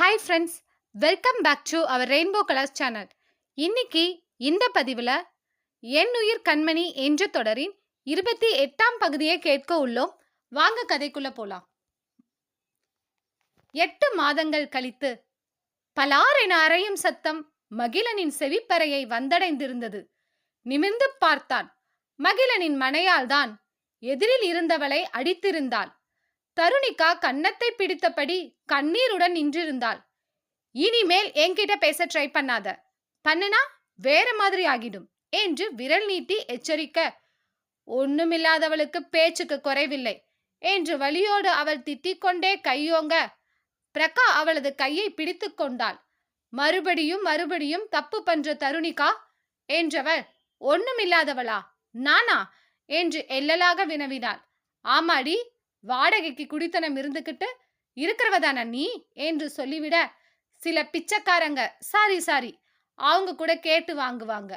Hi friends welcome back to our rainbow colours channel இன்னைக்கு இந்த பதிவில் என் உயிர் கண்மணி என்ற தொடரின் இருபத்தி எட்டாம் பகுதியை கேட்க உள்ளோம். வாங்க கதைக்குள்ள போலாம். எட்டு மாதங்கள் கழித்து பலார் என அறையும் சத்தம் மகிழனின் செவிப்பறையை வந்தடைந்திருந்தது. நிமிர்ந்து பார்த்தான். மகிழனின் மனையால்தான் எதிரில் இருந்தவளை அடித்திருந்தாள். தருணிகா கன்னத்தை பிடித்தபடி கண்ணீருடன் நின்றிருந்தாள். இனிமேல் என்கிட்ட பேச ட்ரை பண்ணாத. பண்ணுனா வேற மாதிரி ஆகிடும் என்று விரல் நீட்டி எச்சரிக்க ஒண்ணுமில்லாதவளுக்கு பேச்சுக்கு குறைவில்லை என்று வழியோடு அவள் திட்டிக் கொண்டே கையோங்க. பிரகா அவளது கையை பிடித்து கொண்டாள். மறுபடியும் மறுபடியும் தப்பு பண்ற தருணிகா என்றவள் ஒண்ணுமில்லாதவளா? நானா? என்று எல்லலாக வினவினாள். ஆமாடி வாடகைக்கு குடித்தனம் இருந்துகிட்டு இருக்கிறவதான நீ? என்று சொல்லிவிட சில பிச்சைக்காரங்க சாரி சாரி அவங்க கூட கேட்டு வாங்குவாங்க.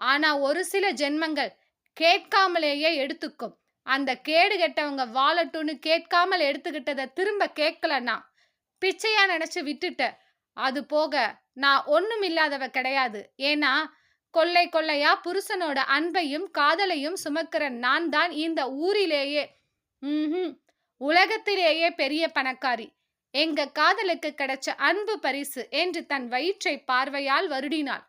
ஆனா ஒரு சில ஜென்மங்கள் கேட்காமலேயே எடுத்துக்கும். அந்த கேடு கெட்டவங்க வாழட்டும்னு கேட்காமல் எடுத்துக்கிட்டதை திரும்ப கேட்கலன்னா பிச்சையா நினைச்சு விட்டுட்ட அது போக நான் ஒண்ணும் இல்லாதவ கிடையாது. ஏன்னா கொள்ளை கொள்ளையா புருஷனோட அன்பையும் காதலையும் சுமக்கிற நான் தான் இந்த ஊரிலேயே ம் உலகத்திலேயே பெரிய பணக்காரி. எங்க காதலுக்கு கிடைச்ச அன்பு பரிசு என்று தன் வயிற்றை பார்வையால் வருடினாள்.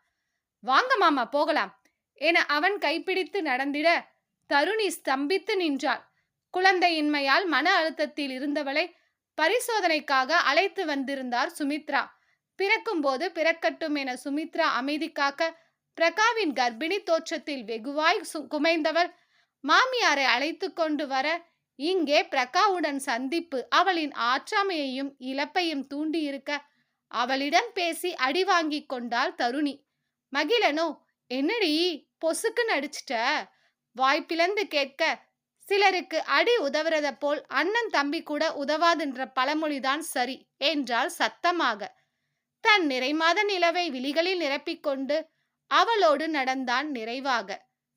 வாங்க மாமா போகலாம். என அவன் கைப்பிடித்து நடந்திட தருணி ஸ்தம்பித்து நின்றாள். குழந்தையின்மையால் மன அழுத்தத்தில் இருந்தவளை பரிசோதனைக்காக அழைத்து வந்திருந்தார் சுமித்ரா. பிறக்கும்போது பிறக்கட்டும் என சுமித்ரா அமைதி காக்க பிரகாவின் கர்ப்பிணி தோற்றத்தில் வெகுவாய் சு- குமைந்தவள். மாமியாரை அழைத்து கொண்டு வர இங்கே பிரகாவுடன் சந்திப்பு அவளின் ஆற்றாமையையும் இழப்பையும் தூண்டியிருக்க அவளிடம் பேசி அடி வாங்கிக் கொண்டாள் தருணி. மகிழனோ என்னடி பொசுக்குன்னு அடிச்சிட்ட வாய்ப்பிழந்து கேட்க சிலருக்கு அடி உதவுறத போல் அண்ணன் தம்பி கூட உதவாதுன்ற பழமொழிதான் சரி என்றாள் சத்தமாக. தன் நிறைமாத நிலவை விழிகளில் நிரப்பிக்கொண்டு அவளோடு நடந்தான் நிறைவாக.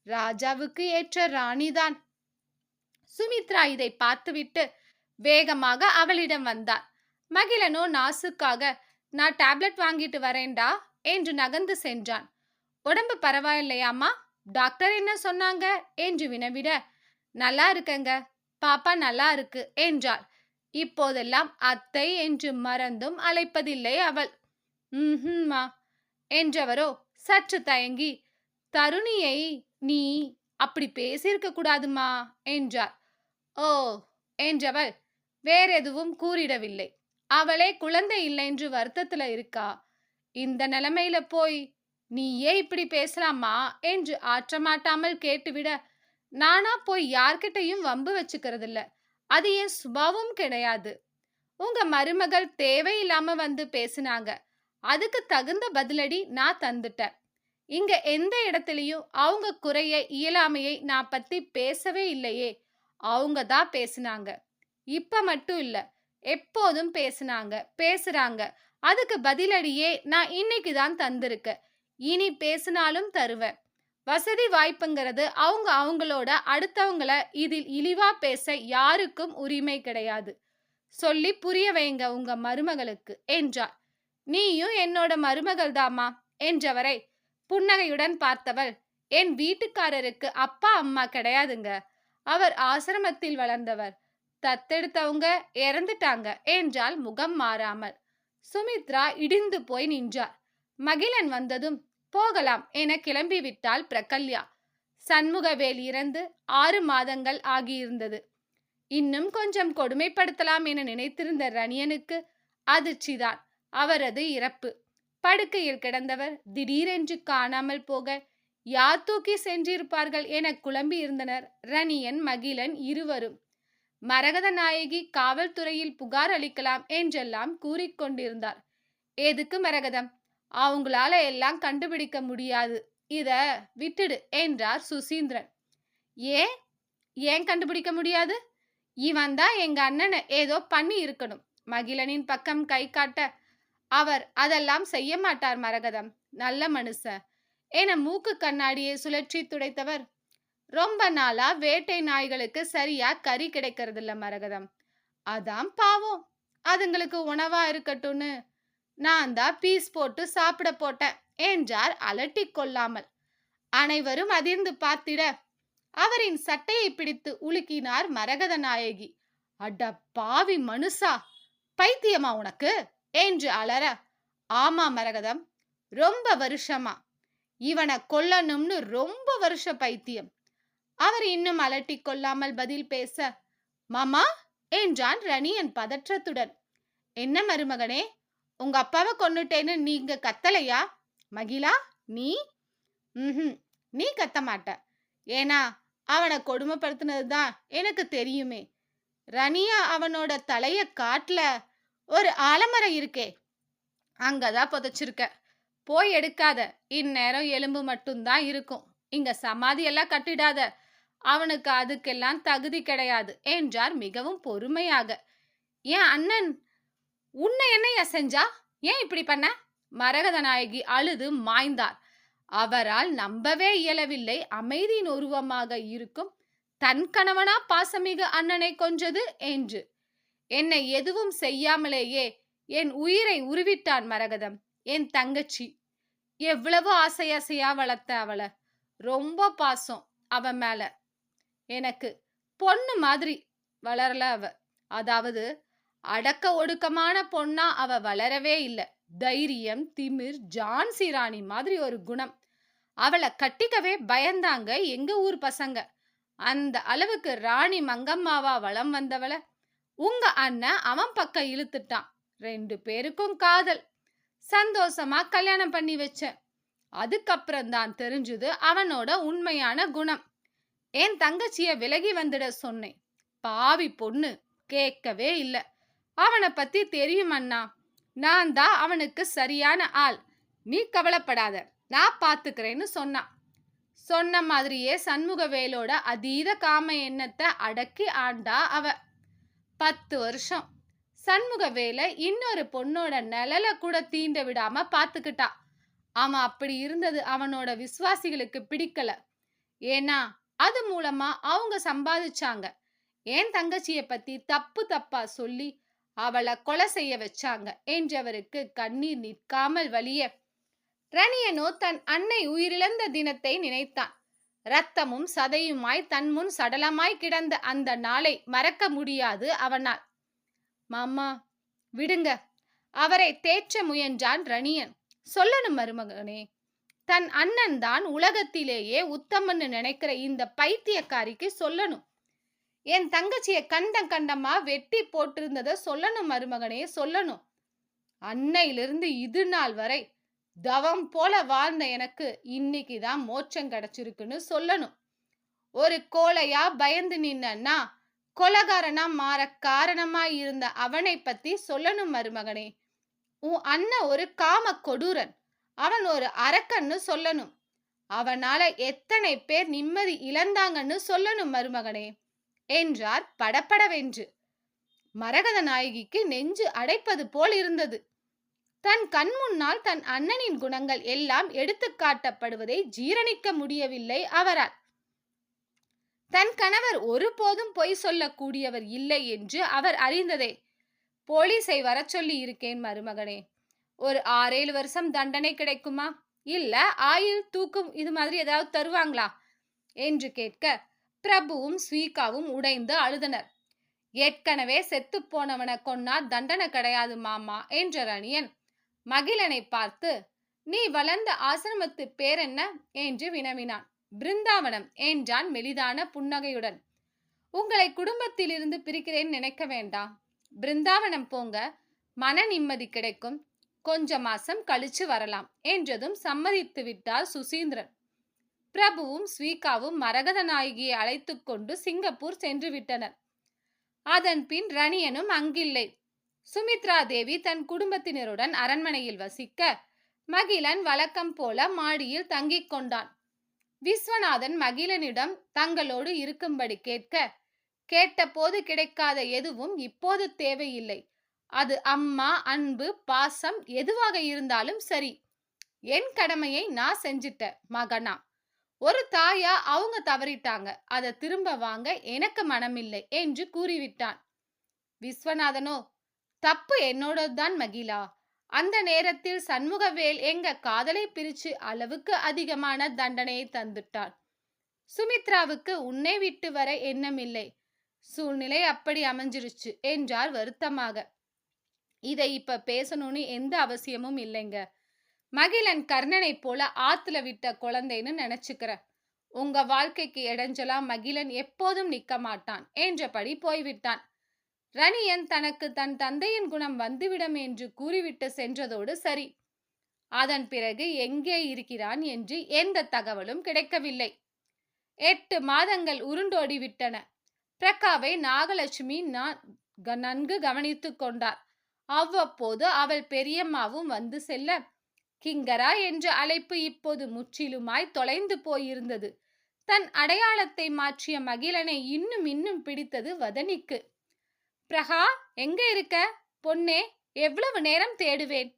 ராஜாவுக்கு ஏற்ற ராணிதான். சுமித்ரா இதை பார்த்துவிட்டு வேகமாக அவளிடம் வந்தார் மகிழனோ நாசுக்காக நான் டேப்லெட் வாங்கிட்டு வரேன்டா என்று நகர்ந்து சென்றான். உடம்பு பரவாயில்லையாம்மா டாக்டர் என்ன சொன்னாங்க? என்று வினவிட நல்லா இருக்கங்க. பாப்பா நல்லா இருக்கு என்றாள். இப்போதெல்லாம் அத்தை என்று மறந்தும் அழைப்பதில்லை அவள். ம்ஹும்மா என்றவரோ சற்று தயங்கி தருணியை நீ அப்படி பேசியிருக்க கூடாதுமா என்றார். ஓ என்றவள் வேறெதுவும் கூறிடவில்லை. அவளே குழந்தை இல்லை என்று வருத்தத்துல இருக்கா? இந்த நிலைமையில போய் நீ ஏன் இப்படி பேசலாமா? என்று ஆற்றமாட்டாமல் கேட்டுவிட நானா போய் யார்கிட்டயும் வம்பு வச்சுக்கிறதில்ல. அது என் சுபாவம் கிடையாது. உங்க மருமகள் தேவையில்லாம வந்து பேசினாங்க. அதுக்கு தகுந்த பதிலடி நான் தந்துட்டேன். இங்க எந்த இடத்துலயும் அவங்க குறைய இயலாமையை நான் பத்தி பேசவே இல்லையே. அவங்க தான் பேசுனாங்க. இப்ப மட்டும் இல்ல எப்போதும் பேசுனாங்க பேசுறாங்க. அதுக்கு பதிலடியே நான் இன்னைக்கு தான் தந்திருக்கேன். இனி பேசினாலும் தருவேன். வசதி வாய்ப்புங்கிறது அவங்க அவங்களோட அடுத்தவங்கள இதில் இழிவா பேச யாருக்கும் உரிமை கிடையாது. சொல்லி புரிய வைங்க உங்க மருமகளுக்கு என்றார் நீயும் என்னோட மருமகள் தாமா என்றவரை புன்னகையுடன் பார்த்தவள் என் வீட்டுக்காரருக்கு அப்பா அம்மா கிடையாதுங்க. அவர் ஆசிரமத்தில் வளர்ந்தவர். தத்தெடுத்தவங்க இறந்துட்டாங்க என்றால் முகம் மாறாமல். சுமித்ரா இடிந்து போய் நின்றார். மகிழன் வந்ததும் போகலாம் என கிளம்பி விட்டாள் பிரகல்யா சண்முகவேல் இறந்து ஆறு மாதங்கள் ஆகியிருந்தது. இன்னும் கொஞ்சம் கொடுமைப்படுத்தலாம் என நினைத்திருந்த ரணியனுக்கு அதிர்ச்சிதான். அவரது இறப்பு. படுக்கையில் கிடந்தவர் திடீரென்று காணாமல் போக யார் தூக்கி சென்றிருப்பார்கள் என குழம்பி இருந்தனர். ரணியன் மகிழன் இருவரும் மரகத நாயகி காவல்துறையில் புகார் அளிக்கலாம் என்றெல்லாம் கூறிக்கொண்டிருந்தார் எதுக்கு மரகதம்? அவங்களால எல்லாம் கண்டுபிடிக்க முடியாது. இத விட்டுடு என்றார் சுசீந்திரன். ஏன்? ஏன் கண்டுபிடிக்க முடியாது? இவன் தான் எங்க அண்ணனை ஏதோ பண்ணி இருக்கணும். மகிழனின் பக்கம் கை காட்ட அவர் அதெல்லாம் செய்ய மாட்டார் மரகதம். நல்ல மனுஷன் என மூக்கு கண்ணாடியை சுழற்றி துடைத்தவர். ரொம்ப நாளா வேட்டை நாய்களுக்கு சரியா கறி கிடைக்கிறது இல்ல மரகதம். அதான் பாவம். அதுங்களுக்கு உணவா இருக்கட்டும்னு. நான் தான் பீஸ் போட்டு சாப்பிட போட்டேன் என்றார் அலட்டிக் கொள்ளாமல். அனைவரும் அதிர்ந்து பார்த்திட. அவரின் சட்டையை பிடித்து உலுக்கினார் மரகத நாயகி. அட பாவி மனுஷா பைத்தியமா உனக்கு? என்று அலற. ஆமா மரகதம். ரொம்ப வருஷமா. இவனை கொல்லணும்னு ரொம்ப வருஷ பைத்தியம். அவர் இன்னும் அலட்டி கொள்ளாமல் பதில் பேச மாமா என்றான் ரணியன் பதற்றத்துடன். என்ன மருமகனே உங்க அப்பாவை கொன்னுட்டேன்னு நீங்க கத்தலையா? மகிழா நீ? ம் நீ கத்த மாட்ட. ஏன்னா அவனை கொடுமைப்படுத்தினது தான் எனக்கு தெரியுமே. ரனியா அவனோட தலைய காட்டுல ஒரு ஆலமரம் இருக்கே அங்கதான் புதைச்சிருக்க. போய் எடுக்காத. இந்நேரம் எலும்பு மட்டும்தான் இருக்கும். இங்க சமாதியெல்லாம் கட்டிடாத. அவனுக்கு அதுக்கெல்லாம் தகுதி கிடையாது என்றார் மிகவும் பொறுமையாக. ஏன் அண்ணன் உன்னை என்னையா செஞ்சா? ஏன் இப்படி பண்ண? மரகத நாயகி அழுது மாய்ந்தார். அவரால் நம்பவே இயலவில்லை. அமைதியின் உருவமாக இருக்கும். தன் கணவனா பாசமிகு அண்ணனை கொஞ்சது? என்று. என்னை எதுவும் செய்யாமலேயே என் உயிரை உருவிட்டான் மரகதம். என் தங்கச்சி. எவ்வளவு ஆசையாசையா வளர்த்த அவளை. ரொம்ப பாசம் அவ மேல. எனக்கு பொண்ணு மாதிரி வளரல அவ. அதாவது அடக்க ஒடுக்கமான பொண்ணா அவ வளரவே இல்லை. தைரியம் திமிர் ஜான்சி ராணி மாதிரி ஒரு குணம். அவளை கட்டிக்கவே பயந்தாங்க எங்க ஊர் பசங்க. அந்த அளவுக்கு ராணி மங்கம்மாவா வளம் வந்தவள. உங்க அண்ணன் அவன் பக்கம் இழுத்துட்டான். ரெண்டு பேருக்கும் காதல். சந்தோஷமா கல்யாணம் பண்ணி வச்சேன் அதுக்கப்புறம் தான் தெரிஞ்சது அவனோட உண்மையான குணம். என் தங்கச்சிய விலகி வந்துட சொன்னேன். பாவி பொண்ணு கேட்கவே இல்ல. அவனை பத்தி தெரியும் அண்ணா. நான் தான் அவனுக்கு சரியான ஆள். நீ கவலைப்படாத. நான் பாத்துக்கிறேன்னு சொன்னான் சொன்ன மாதிரியே சண்முகவேலோட அதீத காம எண்ணத்தை அடக்கி ஆண்டா அவ. பத்து வருஷம். சண்முகவேலை இன்னொரு பொண்ணோட நிழலை கூட தீண்ட விடாம பாத்துக்கிட்டா. அவன் அப்படி இருந்தது அவனோட விசுவாசிகளுக்கு பிடிக்கல. ஏன்னா அது மூலமா அவங்க சம்பாதிச்சாங்க. ஏன் தங்கச்சிய பத்தி தப்பு தப்பா சொல்லி அவளை கொலை செய்ய வச்சாங்க என்றவருக்கு கண்ணீர் நிற்காமல் வலிய ரணியனோ தன் அன்னை உயிரிழந்த தினத்தை நினைத்தான். ரத்தமும் சதையுமாய் தன் முன் சடலமாய் கிடந்த அந்த நாளை மறக்க முடியாது அவனால். மாமா விடுங்க. அவரை தேற்ற முயன்றான் ரணியன். சொல்லணும் மருமகனே தன் அண்ணன் தான் உலகத்திலேயே உத்தமன்னு நினைக்கிற இந்த பைத்தியக்காரிக்கு சொல்லணும். என் தங்கச்சிய கண்டம் கண்டமா வெட்டி போட்டிருந்ததை சொல்லணும் மருமகனே சொல்லணும். அன்னையிலிருந்து இது நாள் வரை தவம் போல வாழ்ந்த எனக்கு இன்னைக்கு தான் மோட்சம் கிடைச்சிருக்குன்னு சொல்லணும். ஒரு கோலையா பயந்து நின்னா கொலகாரனா மாற காரணமா இருந்த அவனை பத்தி சொல்லணும் மருமகனே. உன் அண்ணன் ஒரு காம கொடூரன். அவன் ஒரு அரக்கன்னு சொல்லணும். அவனால எத்தனை பேர் நிம்மதி இழந்தாங்கன்னு சொல்லணும் மருமகனே என்றார் படப்படவென்று. மரகத நாயகிக்கு நெஞ்சு அடைப்பது போல் இருந்தது. தன் கண் முன்னால் தன் அண்ணனின் குணங்கள் எல்லாம் எடுத்து காட்டப்படுவதை ஜீரணிக்க முடியவில்லை அவரால். தன் கணவர் ஒருபோதும் பொய் சொல்லக்கூடியவர் இல்லை என்று அவர் அறிந்ததே. போலீஸை வர சொல்லி இருக்கேன் மருமகனே. ஒரு ஆறேழு வருஷம் தண்டனை கிடைக்குமா? இல்ல ஆயுள் தூக்கும் இது மாதிரி ஏதாவது தருவாங்களா? என்று கேட்க பிரபுவும் ஸ்வீகாவும் உடைந்து அழுதனர். ஏற்கனவே செத்து போனவனை கொன்னா தண்டனை கிடையாது மாமா என்ற ரணியன் மகிழனை பார்த்து நீ வளர்ந்த ஆசிரமத்து பேர் என்ன? என்று வினவினான். பிருந்தாவனம் என்றான் மெலிதான புன்னகையுடன். உங்களை குடும்பத்திலிருந்து பிரிக்கிறேன் நினைக்க வேண்டாம். பிருந்தாவனம் போங்க. மன நிம்மதி கிடைக்கும். கொஞ்ச மாசம் கழிச்சு வரலாம் என்றதும் சம்மதித்து விட்டார் சுசீந்திரன். பிரபுவும் ஸ்வீகாவும் மரகத நாயகியை அழைத்து கொண்டு சிங்கப்பூர் சென்று விட்டனர். அதன் பின் ரணியனும் அங்கில்லை. சுமித்ரா தேவி தன் குடும்பத்தினருடன் அரண்மனையில் வசிக்க மகிழன் வழக்கம் போல மாடியில் தங்கிக் கொண்டான். விஸ்வநாதன் மகிழனிடம் தங்களோடு இருக்கும்படி கேட்க கேட்டபோது கிடைக்காத எதுவும் இப்போது தேவையில்லை. அது அம்மா அன்பு பாசம் எதுவாக இருந்தாலும் சரி. என் கடமையை நான் செஞ்சிட்டேன் மகனா. ஒரு தாயா அவங்க தவறிட்டாங்க. அதை திரும்ப வாங்க எனக்கு மனமில்லை என்று கூறிவிட்டான். விஸ்வநாதனோ தப்பு என்னோடதுதான் மகிழா. அந்த நேரத்தில் சண்முகவேல் எங்க காதலை பிரிச்சு அளவுக்கு அதிகமான தண்டனையை தந்துட்டான். சுமித்ராவுக்கு உன்னை விட்டு வர எண்ணமில்லை சூழ்நிலை அப்படி அமைஞ்சிருச்சு என்றார் வருத்தமாக. இதை இப்ப பேசணும்னு எந்த அவசியமும் இல்லைங்க. மகிழன் கர்ணனை போல ஆத்துல விட்ட குழந்தைன்னு நினைச்சுக்கிற உங்க வாழ்க்கைக்கு இடைஞ்சலா மகிழன் எப்போதும் நிக்க மாட்டான் என்றபடி போய்விட்டான். ரணியன் தனக்கு தன் தந்தையின் குணம் வந்துவிடும் என்று கூறிவிட்டு சென்றதோடு சரி. அதன் பிறகு எங்கே இருக்கிறான் என்று எந்த தகவலும் கிடைக்கவில்லை. எட்டு மாதங்கள் உருண்டோடி விட்டன. பிரகாவை நாகலட்சுமி நன்கு கவனித்துக் கொண்டார். அவ்வப்போது அவள் பெரியம்மாவும் வந்து செல்ல கிங்கரா என்ற அழைப்பு இப்போது முற்றிலுமாய் தொலைந்து போயிருந்தது. தன் அடையாளத்தை மாற்றிய மகிழனை இன்னும் இன்னும் பிடித்தது வதனிக்கு. பிரகா எங்க இருக்க? பொன்னே எவ்வளவு நேரம் தேடுவேன்?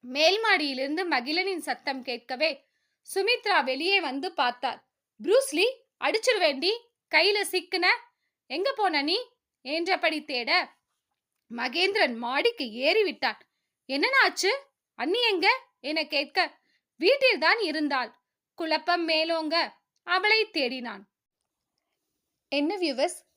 மேல் மாடியிலிருந்து மகிழனின் சத்தம் கேட்கவே சுமித்ரா வெளியே வந்து பார்த்தார் ப்ரூஸ்லி அடிச்சிருவேண்டி கையில சிக்குன. எங்க போன நீ? என்றபடி தேட மகேந்திரன் மாடிக்கு ஏறிவிட்டான். என்னனாச்சு? அண்ணி எங்க? என கேட்க வீட்டில்தான் இருந்தாள். குழப்பம் மேலோங்க அவளை தேடினான். என்ன வியூவர்ஸ்